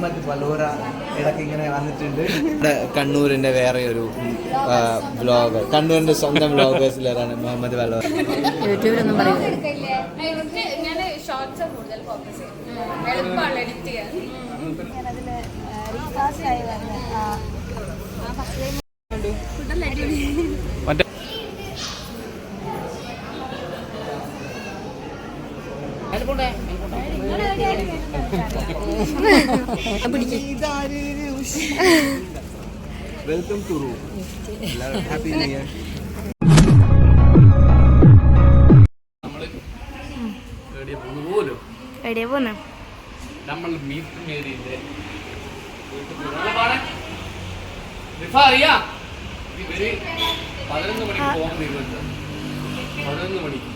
മുഹമ്മദ് പലോര ഇടയ്ക്ക് ഇങ്ങനെ വന്നിട്ടുണ്ട്. കണ്ണൂരിന്റെ വേറെ ഒരു ബ്ലോഗർ കണ്ണൂരിന്റെ സ്വന്തം ബ്ലോഗേഴ്സിലാണ് മുഹമ്മദ് പലോര യൂട്യൂബിലൊന്നും മറ്റേ welcome to room happy new year പോലും എവിടെയാ പോന്നെ നമ്മൾ മീറ്റ് മേരിന്റെ ഇവർ പതിനൊന്ന് മണിക്ക് പോകാൻ തീരുമാനിച്ചത് പതിനൊന്ന് മണിക്ക്.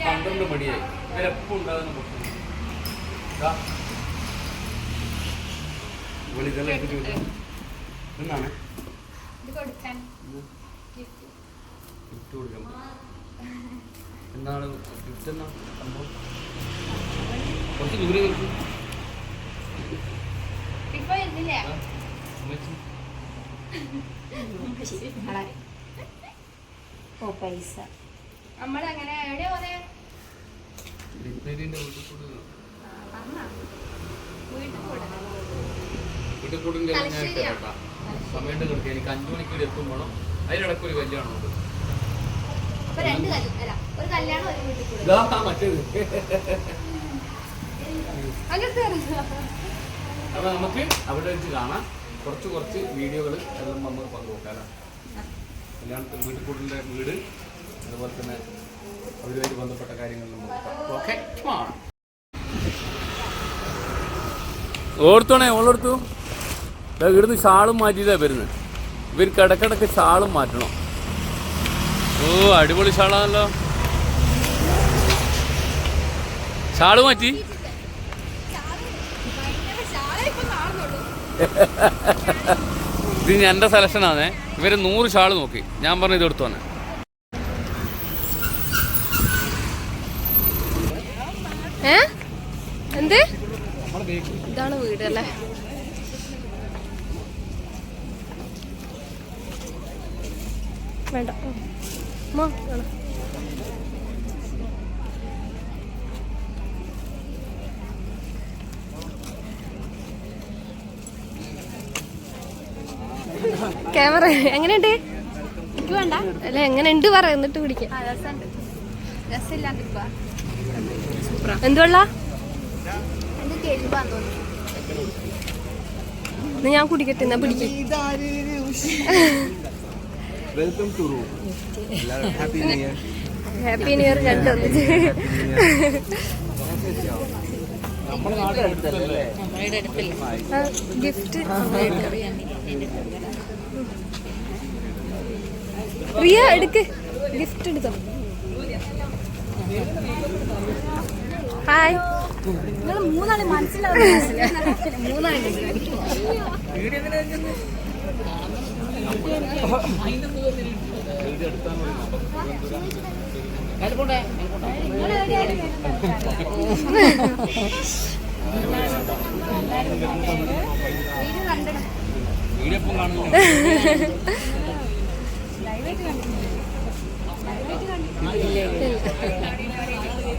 പന്ത്രണ്ട് മണിയായി. ഇവരെപ്പോ ഉണ്ടാകുന്ന പ്രശ്നം? കൊടുക്കാൻ. എന്താണ്? ഗിഫ്റ്റ് എന്നാ സംഭവം? കുറച്ച് ദൂരെ നിൽക്കും ഓ പൈസ. നമ്മളങ്ങനെ എവിടെയാ പോലെ ലിപ്നേരിന്റെ വീട്ടിൽ കൂടെ. കൂടെ ഞാൻ തലശ്ശേരിയാ? സമയത്ത് കിടക്കുക. എനിക്ക് അഞ്ചു മണിക്ക് ഇവിടെ എത്തും വേണം. അതിനിടയ്ക്ക് ഒരു കല്യാണമുണ്ട്. മറ്റേത്. അപ്പൊ നമുക്ക് അവിടെ വെച്ച് കാണാം. കുറച്ച് കുറച്ച് വീഡിയോകൾ എല്ലാം നമുക്ക് പങ്കുവെക്കാം കല്യാണത്തിൽ വീട്ടിൽ കൂടുതലിന്റെ വീട് അതുപോലെ തന്നെ അവരുമായിട്ട് ബന്ധപ്പെട്ട കാര്യങ്ങൾ ഓക്കെ ഓർത്തോണേ ഓളെടുത്തു. ഇവിടുന്ന് ഷാളും മാറ്റിയിട്ടാ വരുന്നത് ഇവർക്ക് ഇടക്കിടക്ക് ഷാളും മാറ്റണം. ഓ അടിപൊളി ഷാളാണല്ലോ. ഷാൾ മാറ്റി. ഇത് എന്റെ സെലക്ഷനാണേ ഇവർ നൂറ് ഷാൾ നോക്കി. ഞാൻ പറഞ്ഞു ഇത് എടുത്തു തന്നെ ഏ? എന്ത്? ഇതാണ് വീട് വേണ്ട. ക്യാമറ എങ്ങനെയുണ്ട്? എനിക്ക് വേണ്ട. അല്ല എങ്ങനെയുണ്ട് പറ എന്നിട്ട് പിടിക്കാം എന്തുവെള്ള? ഞാൻ കുടിക്കട്ടെ എന്നാ പിടിക്കും. Welcome to room happy new year happy new year രണ്ടൊന്നിച്ച് gift Riya എടുക്ക് ഗിഫ്റ്റ് എടുത്തോ ഹായ് നിങ്ങൾ മൂന്നാളെ മനസ്സിലാവില്ല മൂന്നാളെ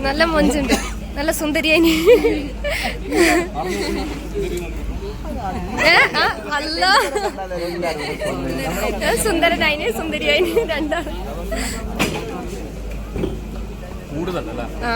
നല്ല മൊഞ്ചുണ്ട്. നല്ല സുന്ദരിയായി. അല്ല സുന്ദരനായിന് സുന്ദരിയായിന് രണ്ടാണ് ആ.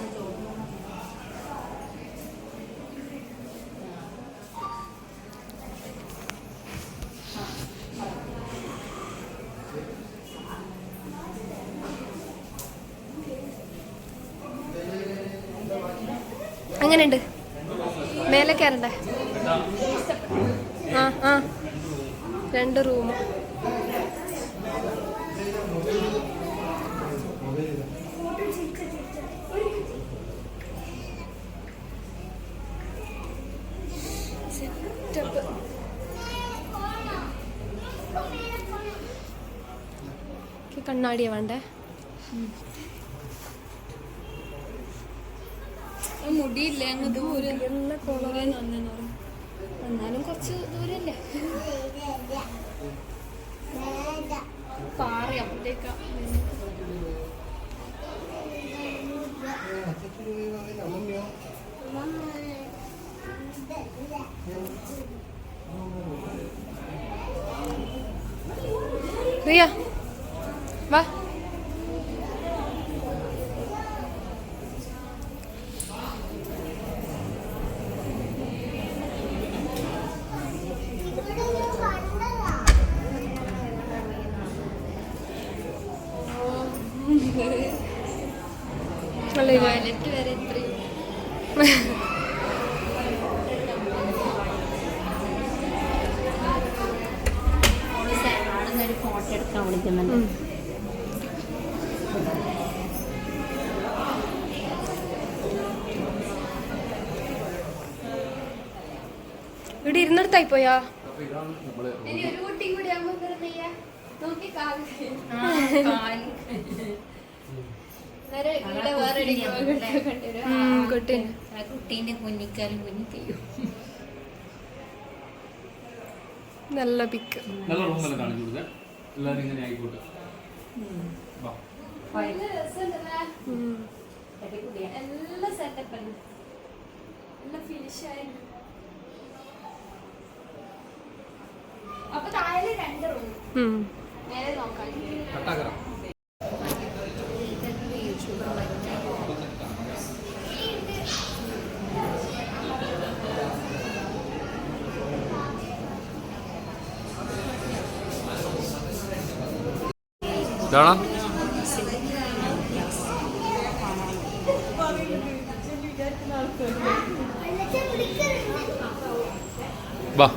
എങ്ങനെയുണ്ട് മേലെ കയറണ്ടേ? ആ ആ. രണ്ട് റൂം സെറ്റപ്പ് കണ്ണാടിയ വേണ്ടേ? മുടിയില്ല? അങ്ങ് ദൂരെ. എന്നാലും കുറച്ച് ദൂരല്ലേ? പാറ അപ്പോഴത്തേക്കാ റിയ വാ നല്ല ഇത്. ടോയ്ലറ്റ് വരെ ഇത്രയും ഒരു ഫോട്ടോ വിളിക്കുന്നുണ്ട്. ഇവിടെ ഇരുന്നിടത്തായി പോയാ? നോക്കി കുട്ടീന്റെ കുഞ്ഞിക്കാലും കുഞ്ഞിക്കയ്യും നല്ല പിക്ക് നല്ല റൂം തന്നെ കാണിച്ചു കൊടുക്കാൻ എല്ലാവരും ഇങ്ങനെ ആയിക്കോട്ടെ. എല്ലാ സെറ്റപ്പ് ഫിനിഷ് ആയി അപ്പൊ താഴെ രണ്ട് റൂം. നേരെ നോക്കാം. ഇതാണോ? വാ.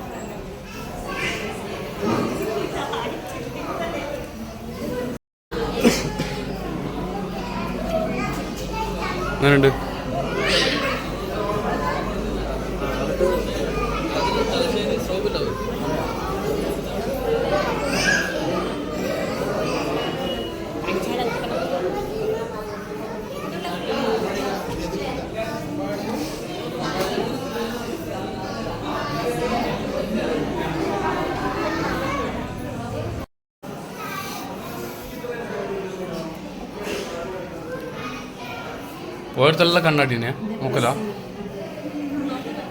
ഓരോരുത്തരുടെ കണ്ണാടിനെ നോക്കല.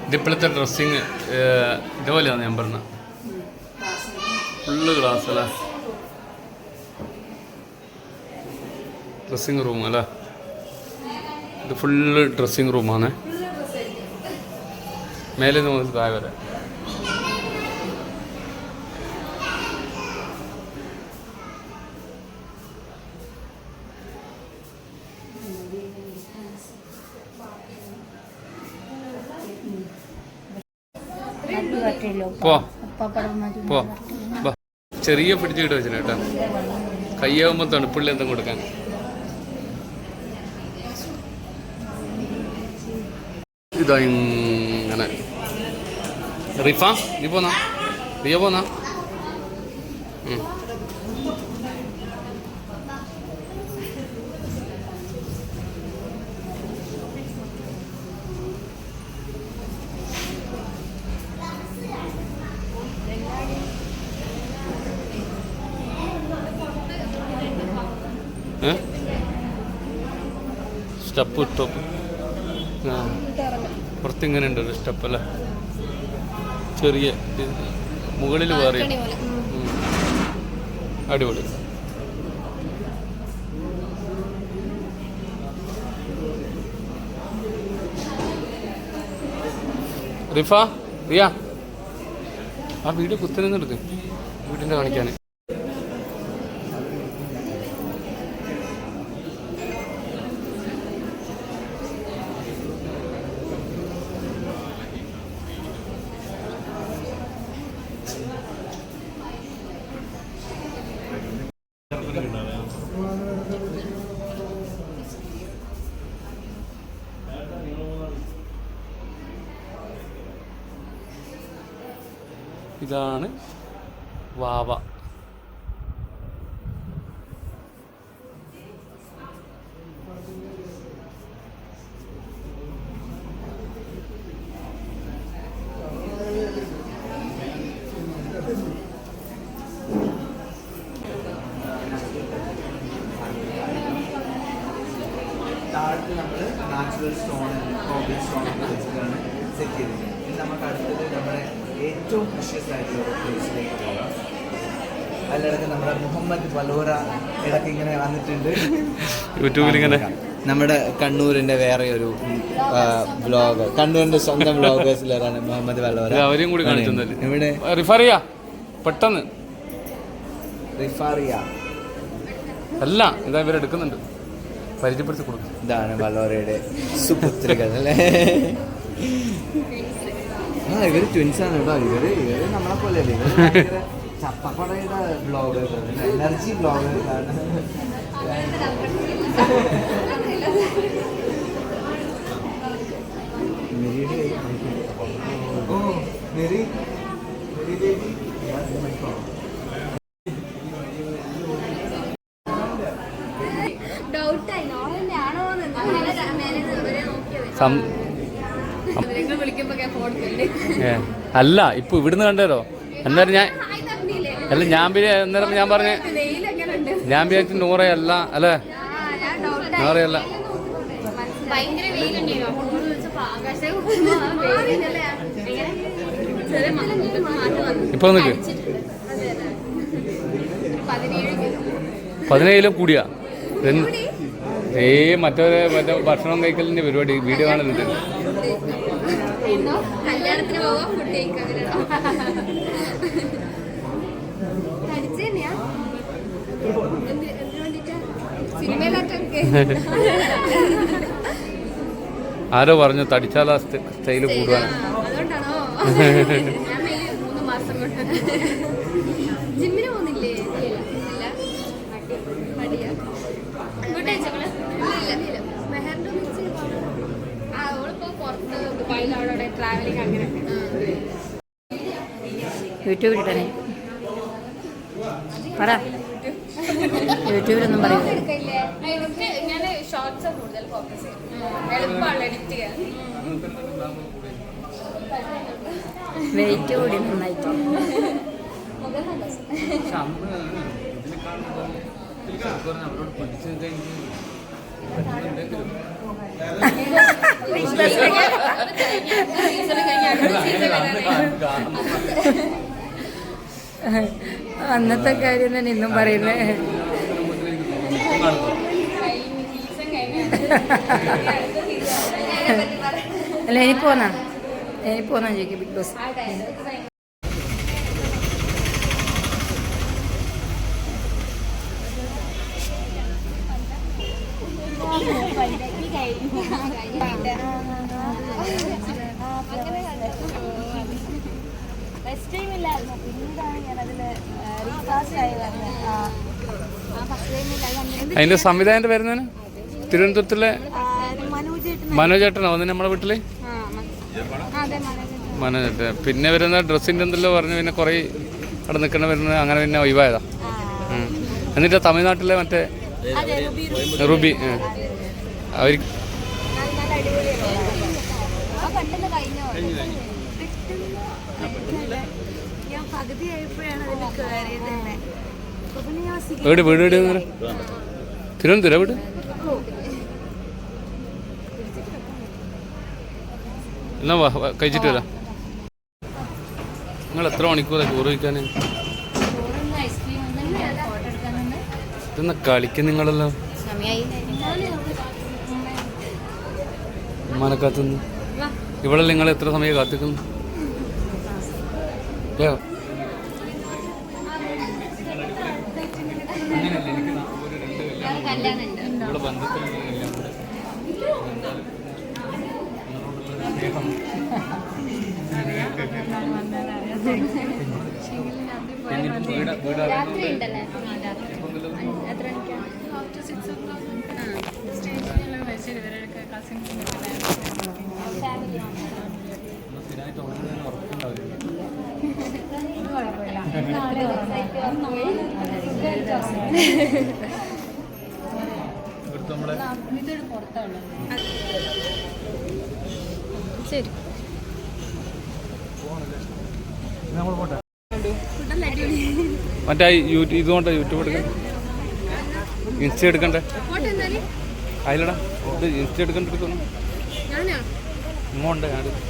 ഇതിപ്പോഴത്തെ ഡ്രസ്സിങ് ഇതുപോലെയാണ് ഞാൻ പറഞ്ഞ. ഫുള്ള് ഗ്ലാസ് അല്ലേ? ഡ്രസ്സിങ് റൂം അല്ലേ? ഇത് ഫുള്ള് ഡ്രസ്സിങ് റൂമാണ് മേലെ നിന്ന് മുതൽ താഴെ വരെ. പോ. ചെറിയ പിടിച്ചിട്ട് വെച്ചിട്ട് കേട്ടോ. കയ്യാവുമ്പോൾ തണുപ്പുള്ളി എന്തും കൊടുക്കാൻ. ഇതാ ഇങ്ങനെ. റിഫ നീ പോന്നാ? റിയ പോന്നാ? സ്റ്റെപ്പ് ഇട്ടപ്പ് പുറത്തിങ്ങനെ ഉണ്ട് ഒരു സ്റ്റെപ്പ് അല്ലേ? ചെറിയ മുകളിൽ വേറെ. അടിപൊളി. റിഫ റിയ. ആ വീട് കുത്തനെന്നെടുക്ക് വീടിന്റെ കാണിക്കാൻ ഇതാണ് വാവ. ഏറ്റവും പ്രഷ്യസ് ആയിട്ടുള്ള ഒരു പ്ലേസിലേക്ക് പോകാം. നമ്മുടെ മുഹമ്മദ് വലോറ ഇടയ്ക്ക് ഇങ്ങനെ വന്നിട്ടുണ്ട്. യൂട്യൂബിൽ ഇങ്ങനെ നമ്മുടെ കണ്ണൂരിന്റെ വേറെ ഒരു ബ്ലോഗ് കണ്ണൂരിന്റെ സ്വന്തം ബ്ലോഗേഴ്സിലാണ് മുഹമ്മദ് ഇത് അവരെയും കൂടി ഇവിടെ റിഫറിയ. പെട്ടെന്ന്. റിഫാറിയ. അല്ല ഇതാ ഇവരെടുക്കുന്നുണ്ട് പരിചയപ്പെടുത്തി കൊടുക്കും. ഇതാണ് വലോറയുടെ സുപുത്രികൾ അല്ലേ? ഇവർ ട്വിൻസ് ആണ് കേട്ടോ. ഇവർ ഇവർ നമ്മളെ പോലെ ചപ്പപ്പടയുടെ ബ്ലോഗേഴ്സാണ് എനർജി മൈക്കുണ്ട്. ഓ മെരി. മെരി ബേബി ഡൗട്ടായി നോളെന്നെയാണോ ഫോൺ ഏ, അല്ല ഇപ്പൊ ഇവിടുന്ന് കണ്ടല്ലോ അന്നേരം ഞാൻ അല്ല ഞാൻ പിന്നെ അന്നേരം ഞാൻ പറഞ്ഞ ഞാൻ വിചാരിച്ചു നൂറയല്ല അല്ലേ? നൂറയല്ല. ഇപ്പൊ നിക്ക് പതിനേഴിലും കൂടിയാ. ഏ മറ്റേ മറ്റേ ഭക്ഷണം കഴിക്കലിന്റെ പരിപാടി വീഡിയോ കാണലുണ്ട്. കല്യാണത്തിന് പോവാ ഫുഡ് കഴിക്കാൻ തടിച്ചു തന്നെയാ. ആരോ പറഞ്ഞു തടിച്ചാൽ സ്റ്റൈൽ കൂടുതലാണ് അതുകൊണ്ടാണോ? മൂന്ന് മാസം കൊണ്ട്. യൂട്യൂബിലിട്ടനെ പറ. യൂട്യൂബിലൊന്നും പറയൂ വെയിറ്റ് കൂടി നന്നായിട്ട്. അന്നത്തെ കാര്യം തന്നെ ഇന്നും പറയുന്നേ. സീസൺ കഴിഞ്ഞ അടുത്ത സീസൺ അതിനെ പറ്റി അല്ല ഇനി പോന്നാ? ഇനി പോന്നാ ചോദിക്കും big boss. Dialogue first time ഇല്ലായിരുന്നു. പിന്നീടാണ് ഞാൻ അതിൽ റീകാസ്റ്റ് ആയി ടൈമിൽ അതിന്റെ സംവിധായകന്റെ പേരുന്നതിന് തിരുവനന്തപുരത്തിലെ മനോജേട്ടനോ വന്ന് നമ്മുടെ വീട്ടിൽ? മനോജേട്ടൻ പിന്നെ വരുന്ന ഡ്രസ്സിന്റെ എന്തെല്ലോ പറഞ്ഞു പിന്നെ കുറേ അവിടെ നിൽക്കണ വരുന്ന അങ്ങനെ പിന്നെ ഒഴിവായതാ. എന്നിട്ട് തമിഴ്നാട്ടിലെ മറ്റേ റുബി. അവർ കഴിഞ്ഞോ പകുതി ആയപ്പോഴാണ് അതിൽ കയറിയത് തന്നെ. അപ്പൊ പിന്നെ ഞാൻ സിഗ- എവിടെ വീട് എവിടെ? തിരുവനന്തപുരം എവിടെ? എന്നാ വാ വാ, കഴിച്ചിട്ട് വരാം. നിങ്ങൾ എത്ര മണിക്കൂർ ചോറ് കഴിക്കാൻ ചോറുണ്ട് ഐസ്ക്രീം ഒന്നും ഫോട്ടോ എടുക്കാനുണ്ട് ഇതെന്നാ കളിക്കും നിങ്ങളല്ലോ? സമയമായി ഇവിടെ നിങ്ങൾ എത്ര സമയം കാത്തിക്കുന്നു? അല്ലയോ അങ്ങനെയല്ല എനിക്ക് നാ- ഒരു രണ്ട് കല്യാണം ബന്ധത്തിൽ എന്തായാലും നിങ്ങളോടുള്ള സ്നേഹം പിന്നെ ഇപ്പം വീട് വീട് രാത്രി ഉണ്ടല്ലേ ഇപ്പം വല്ലതും എത്ര മണിക്കാണ് നമ്മൾ സ്ഥിരമായിട്ട് ഉറങ്ങുന്നതിന് ഉറപ്പുണ്ടാവില്ല. ഇവിടുത്തെ ശരി. മറ്റേ യൂട്യൂബ് ഇതുകൊണ്ട് യൂട്യൂബ് എടുക്കണ്ടേ ഇൻസ്റ്റ എടുക്കണ്ടേ? അതിലടാ. ഇത് ഇൻസ്റ്റ എടുക്കണ്ട എടുക്കുന്നു ഇങ്ങോണ്ട് ഞാൻ അതുപോലെ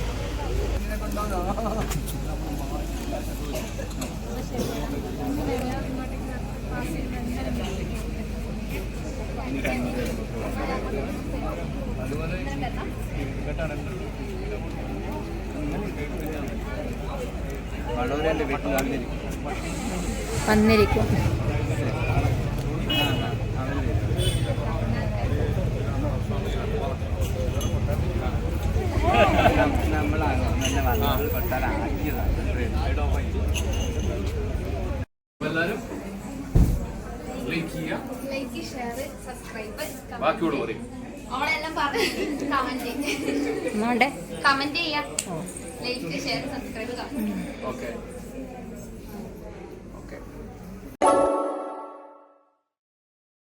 കേട്ടാണ് വീട്ടിൽ വന്നിരിക്കും നമ്മൾ അങ്ങനെ വന്നത് കൊട്ടാരാക്കിയതാണ് എല്ലാവരും ലൈക്ക് ചെയ്യുക ലൈക്ക് ഷെയർ സബ്സ്ക്രൈബ് ബാക്കിയോട് പറയും. ഓളെല്ലാം പറഞ്ഞു കമന്റ് ചെയ്യാം. Like share subscribe okay